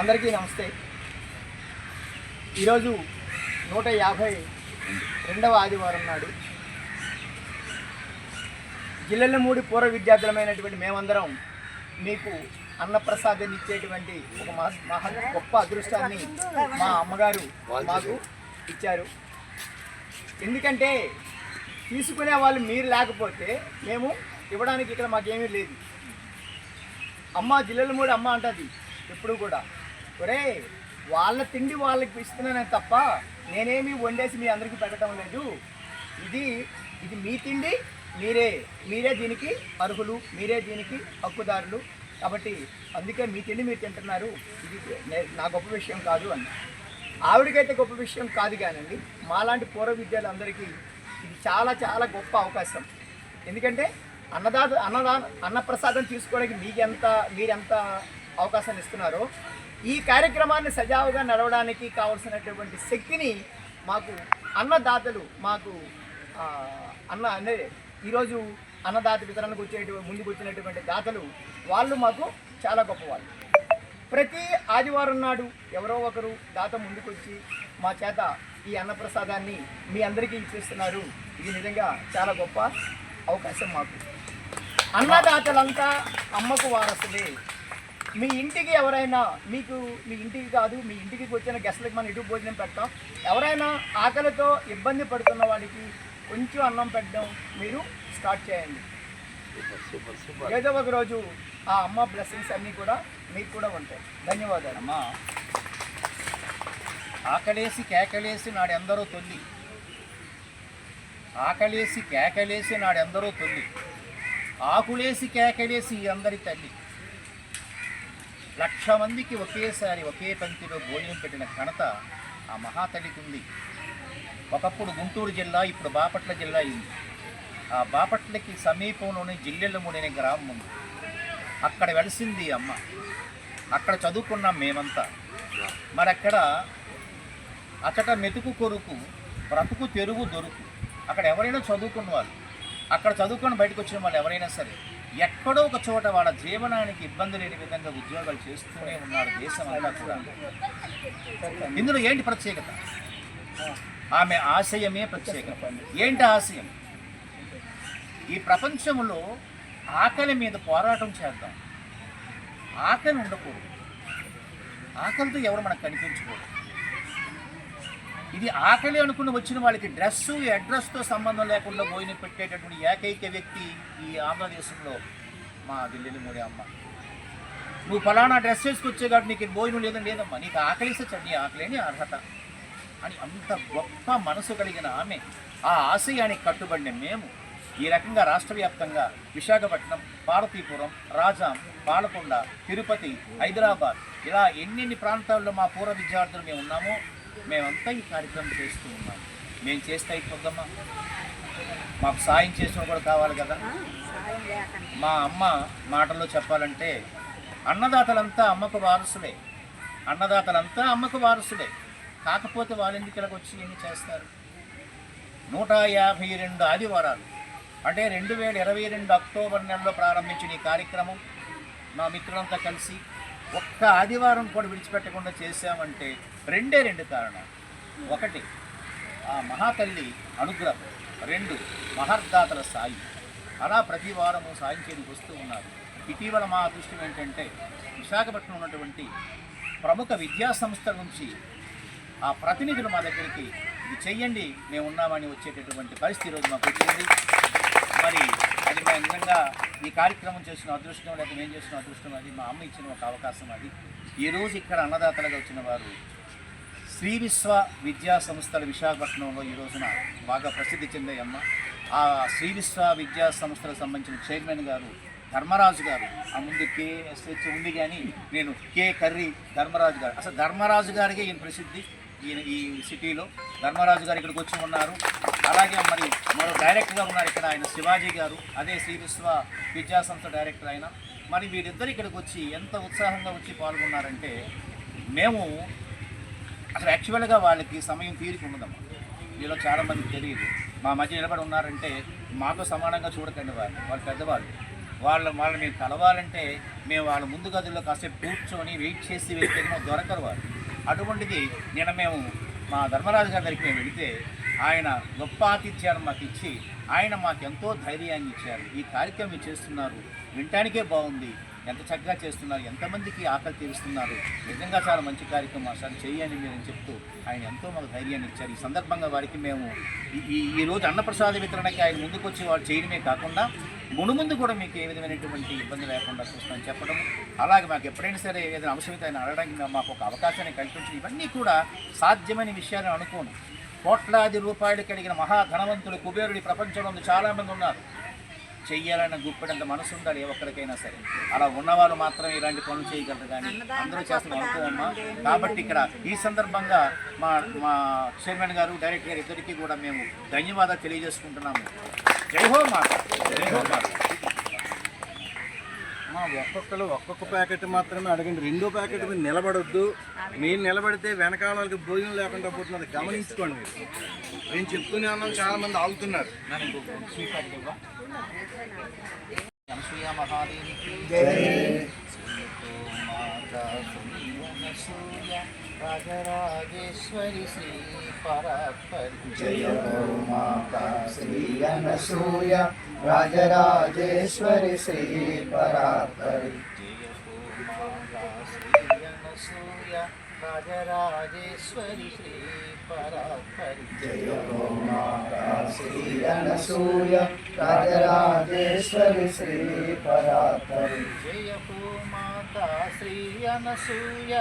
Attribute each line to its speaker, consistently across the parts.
Speaker 1: అందరికీ నమస్తే. ఈరోజు నూట యాభై రెండవ ఆదివారం నాడు జిల్లెల్లమూడి పూర్వ విద్యార్థులమైనటువంటి మేమందరం మీకు అన్నప్రసాదాన్ని ఇచ్చేటువంటి ఒక మహా మహా గొప్ప అదృష్టాన్ని మా అమ్మగారు మాకు ఇచ్చారు. ఎందుకంటే తీసుకునే వాళ్ళు మీరు లేకపోతే మేము ఇవ్వడానికి ఇక్కడ మాకేమీ లేదు. అమ్మ జిల్లెల మూడు అమ్మ అంటది ఎప్పుడు కూడా. ఒరే వాళ్ళ తిండి వాళ్ళకి ఇస్తున్నానే తప్ప నేనేమి వండేసి మీ అందరికీ పెట్టడం లేదు. ఇది ఇది మీ తిండి మీరే మీరే దీనికి అర్హులు మీరే దీనికి హక్కుదారులు. కాబట్టి అందుకే మీ తిండి మీరు తింటున్నారు. ఇది నా గొప్ప విషయం కాదు అని ఆవిడకైతే గొప్ప విషయం కాదు కానండి. మాలాంటి పూర్వ విద్యార్థులందరికీ ఇది చాలా చాలా గొప్ప అవకాశం. ఎందుకంటే అన్నదాత అన్నదా అన్నప్రసాదం తీసుకోవడానికి మీకెంత మీరెంత అవకాశాన్ని ఇస్తున్నారో ఈ కార్యక్రమాన్ని సజావుగా నడవడానికి కావలసినటువంటి శక్తిని మాకు అన్నదాతలు మాకు అన్న అంటే ఈరోజు అన్నదాత వితరణకు వచ్చేటువంటి ముందుకు వచ్చినటువంటి దాతలు వాళ్ళు మాకు చాలా గొప్పవాళ్ళు. ప్రతి ఆదివారం నాడు ఎవరో ఒకరు దాత ముందుకొచ్చి మా చేత ఈ అన్నప్రసాదాన్ని మీ అందరికీ ఇచ్చేస్తున్నారు. ఇది నిజంగా చాలా గొప్ప అవకాశం మాకు. అన్నదాతలంతా అమ్మకు వారసులే. మీ ఇంటికి ఎవరైనా మీకు మీ ఇంటికి కాదు మీ ఇంటికి వచ్చిన గెస్ట్లకు మనం ఇటు భోజనం పెడతాం. ఎవరైనా ఆకలితో ఇబ్బంది పడుతున్న వాడికి కొంచెం అన్నం పెట్టడం మీరు స్టార్ట్ చేయండి. ఏదో ఒక రోజు ఆ అమ్మ బ్లెస్సింగ్స్ అన్నీ కూడా మీకు కూడా ఉంటాయి. ధన్యవాదాలు.
Speaker 2: అమ్మా ఆకలేసి కేకలేసి నాడెందరో తొల్లి ఆకలేసి కేకలేసి నాడెందరో తొల్లి ఆకులేసి కేకలేసి అందరి తల్లి. లక్ష మందికి ఒకేసారి ఒకే పంక్తిలో భోజనం పెట్టిన ఘనత ఆ మహాతల్లికి ఉంది. ఒకప్పుడు గుంటూరు జిల్లా ఇప్పుడు బాపట్ల జిల్లా అయింది. ఆ బాపట్లకి సమీపంలోని జిల్లెళ్ళమూడి అనే గ్రామం ఉంది. అక్కడ వెలిసింది అమ్మ. అక్కడ చదువుకున్నాం మేమంతా. మరి అక్కడ అచట మెతుకు కొరుకు బ్రతుకు తెరుగు దొరుకు. అక్కడ ఎవరైనా చదువుకున్న వాళ్ళు అక్కడ చదువుకొని బయటకు వచ్చిన వాళ్ళు ఎవరైనా సరే. ఎక్కడో ఒక చోట వాళ్ళ జీవనానికి ఇబ్బంది లేని విధంగా ఉద్యోగాలు చేస్తూనే ఉన్నారు దేశం అంతా కూడా. ఇందులో ఏంటి ప్రత్యేకత? ఆమె ఆశయమే ప్రత్యేకత. ఏంటి ఆశయం? ఈ ప్రపంచంలో ఆకలి మీద పోరాటం చేద్దాం. ఆకలి ఉండకూడదు. ఆకలితో ఎవరు మనకు కనిపించకూడదు. ఇది ఆకలి అనుకుని వచ్చిన వాళ్ళకి డ్రెస్సు అడ్రస్తో సంబంధం లేకుండా భోజనం పెట్టేటటువంటి ఏకైక వ్యక్తి ఈ ఆంధ్రదేశంలో మా ఢిల్లీలో మూడే అమ్మ. నువ్వు ఫలానా డ్రెస్ వేసుకొచ్చే కాబట్టి నీకు భోజనం లేదని లేదమ్మా. నీకు ఆకలిస్తే నీ ఆకలేని అర్హత. అని అంత గొప్ప మనసు కలిగిన ఆమె ఆ ఆశయానికి కట్టుబడిన మేము ఈ రకంగా రాష్ట్ర వ్యాప్తంగా విశాఖపట్నం పార్వతీపురం రాజాం పాలకొండ తిరుపతి హైదరాబాద్ ఇలా ఎన్నెన్ని ప్రాంతాల్లో మా పూర్వ విద్యార్థులు మేము ఉన్నామో మేమంతా ఈ కార్యక్రమం చేస్తూ ఉన్నాం. మేము చేస్తే అయిపోద్దమ్మా. మాకు సాయం చేసిన కూడా కావాలి కదా. మా అమ్మ మాటల్లో చెప్పాలంటే అన్నదాతలంతా అమ్మకు వారసులే. అన్నదాతలంతా అమ్మకు వారసులే. కాకపోతే వాళ్ళ ఎందుకు ఇలాగ వచ్చి ఎన్ని చేస్తారు? నూట యాభై రెండు ఆదివారాలు. అంటే రెండు వేల ఇరవై రెండు అక్టోబర్ నెలలో ప్రారంభించిన ఈ కార్యక్రమం మా మిత్రులంతా కలిసి ఒక్క ఆదివారం కూడా విడిచిపెట్టకుండా చేశామంటే రెండే రెండు కారణాలు. ఒకటి ఆ మహాతల్లి అనుగ్రహం. రెండు మహర్దాతల సాయి. అలా ప్రతి వారము సాయం చేయడానికి వస్తూ ఉన్నారు. ఇటీవల మా అదృష్టం ఏంటంటే విశాఖపట్నం ఉన్నటువంటి ప్రముఖ విద్యా సంస్థల నుంచి ఆ ప్రతినిధులు మా దగ్గరికి ఇది చెయ్యండి మేము ఉన్నామని వచ్చేటటువంటి పరిస్థితి ఈరోజు మాకు వచ్చింది. మరి అది మేము నిజంగా ఈ కార్యక్రమం చేసిన అదృష్టం లేక మేము చేసిన అదృష్టం అది మా అమ్మ ఇచ్చిన ఒక అవకాశం అది. ఈరోజు ఇక్కడ అన్నదాతలుగా వచ్చిన వారు శ్రీ విశ్వ విద్యా సంస్థల విశాఖపట్నంలో ఈ రోజున బాగా ప్రసిద్ధి చెందాయి అమ్మ ఆ శ్రీ విశ్వ విద్యా సంస్థలకు సంబంధించిన చైర్మన్ గారు ధర్మరాజు గారు. ఆ ముందు కేఎస్హెచ్ ఉంది కానీ నేను కే కర్రీ ధర్మరాజు గారు. అసలు ధర్మరాజు గారికి ఈయన ప్రసిద్ధి. ఈయన ఈ సిటీలో ధర్మరాజు గారు ఇక్కడికి వచ్చి ఉన్నారు. అలాగే మరి మరో డైరెక్టర్గా ఉన్నారు ఇక్కడ ఆయన శివాజీ గారు అదే శ్రీ విశ్వ విద్యాసంస్థ డైరెక్టర్ ఆయన. మరి వీరిద్దరు ఇక్కడికి వచ్చి ఎంత ఉత్సాహంగా వచ్చి పాల్గొన్నారంటే మేము అసలు యాక్చువల్గా వాళ్ళకి సమయం తీరిక ఉండదమ్మా. మీలో చాలామందికి తెలియదు మా మధ్య నిలబడి ఉన్నారంటే మాతో సమానంగా చూడకండి వాళ్ళు వాళ్ళు పెద్దవాళ్ళు. వాళ్ళ వాళ్ళని మేము కలవాలంటే మేము వాళ్ళ ముందు గదుల్లో కాసేపు కూర్చొని వెయిట్ చేసి వెళ్తే దొరకరు వాళ్ళు అటువంటిది నిన్న మేము మా ధర్మరాజు గారి దగ్గరికి మేము వెళితే ఆయన గొప్ప ఆతిథ్యాన్ని మాకు ఇచ్చి ఆయన మాకు ఎంతో ధైర్యాన్ని ఇచ్చారు. ఈ కార్యక్రమం చేస్తున్నారు వినటానికే బాగుంది. ఎంత చక్కగా చేస్తున్నారు ఎంతమందికి ఆకలి తీరుస్తున్నారు. నిజంగా చాలా మంచి కార్యక్రమం అసలు చెయ్యని మీరు చెప్తూ ఆయన ఎంతో మాకు ధైర్యాన్ని ఇచ్చారు. ఈ సందర్భంగా వారికి మేము ఈ- ఈ రోజు అన్నప్రసాద వితరణకి ఆయన ముందుకు వచ్చి వాళ్ళు చేయడమే కాకుండా మునుముందు కూడా మీకు ఏ విధమైనటువంటి ఇబ్బంది లేకుండా చూస్తామని చెప్పడం అలాగే మాకు ఎప్పుడైనా సరే ఏదైనా అవసరమైతే అయితే ఆయన అడగడానికి మాకు ఒక అవకాశాన్ని కల్పించి ఇవన్నీ కూడా సాధ్యమైన విషయాలు అనుకోను. కోట్లాది రూపాయలు కలిగిన మహా ధనవంతులు కుబేరుడు ప్రపంచంలో చాలామంది ఉన్నారు. చెయ్యాలన్న గుప్పెడంత మనసు ఉండాలి ఒక్కరికైనా సరే. అలా ఉన్నవాళ్ళు మాత్రం ఇలాంటి పనులు చేయగలరు కానీ అందరూ చేస్తున్న అనుకోవమ్మా కాబట్టి ఇక్కడ ఈ సందర్భంగా మా మా చైర్మన్ గారు డైరెక్టర్ గారు ఇద్దరికీ కూడా మేము ధన్యవాదాలు తెలియజేసుకుంటున్నాము. జై హో మాత. జై హో మాత.
Speaker 3: మా ఒక్కొక్కరు ఒక్కొక్క ప్యాకెట్ మాత్రమే అడగండి. రెండో ప్యాకెట్ మీద నిలబడొద్దు. మీరు నిలబడితే వెనకాల వాళ్ళకి భోజనం లేకుండా పోతున్నది గమనించుకోండి మీరు. నేను చెప్తూనే ఉన్నాను చాలా మంది ఆగుతున్నారు?
Speaker 2: అనసూయ మహాదేవికి శ్రీయనసూయ రాజరాజేశ్వరి శ్రీ పరాత్పరి
Speaker 1: జయ హో మాతా శ్రీ అనసూయ రాజరాజేశ్వరి శ్రీ పరాత్పరి
Speaker 2: జయ హో మాతా శ్రీయనసూయ రాజరాజేశ్వరి శ్రీ పరాత్పరి
Speaker 1: జయ హో మాతా శ్రీ అనసూయ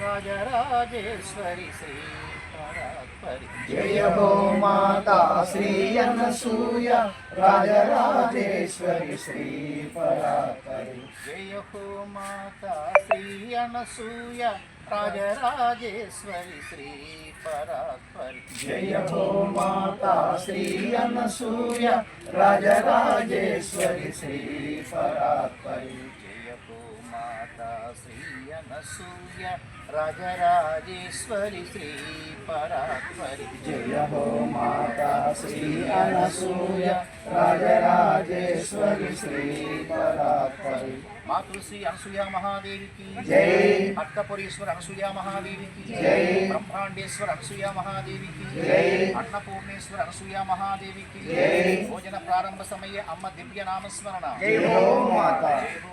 Speaker 1: రాజరాజేశ్వరి శ్రీ
Speaker 2: జయ హో మాతా శ్రీ అనసూయ రాజరాజేశ్వరి శ్రీ పరాత్పరి.
Speaker 1: జయ హో మాతా శ్రీ అనసూయ రాజరాజేశ్వరి శ్రీ పరాత్పరి.
Speaker 2: జయ హో మాతా శ్రీ అనసూయ రాజరాజేశ్వరి శ్రీ పరాత్పరి.
Speaker 1: జయ హో మాతా శ్రీ అనసూయ రాజరాజేశ్వరి శ్రీ పరాత్పరి
Speaker 2: జయ హో మాతా శ్రీ అనసూయ రాజరాజేశ్వరి శ్రీ పరాత్పరి
Speaker 1: జయ హో మాతా శ్రీ అనసూయ రాజరాజేశ్వరి శ్రీ పరాత్పరి
Speaker 2: మాతృ శ్రీ అనసూయ మహాదేవికి
Speaker 1: జై.
Speaker 2: అట్టపురీశ్వర అనసూయ మహాదేవికి
Speaker 1: జై.
Speaker 2: బ్రహ్మాండేశ్వర అనసూయ మహాదేవికి
Speaker 1: జై.
Speaker 2: అన్నపూర్ణేశ్వర అనసూయ మహాదేవికి
Speaker 1: జై.
Speaker 2: భోజన ప్రారంభ సమయ అమ్మ దివ్య నామస్మరణ
Speaker 1: జై హో మాతా
Speaker 2: జై హో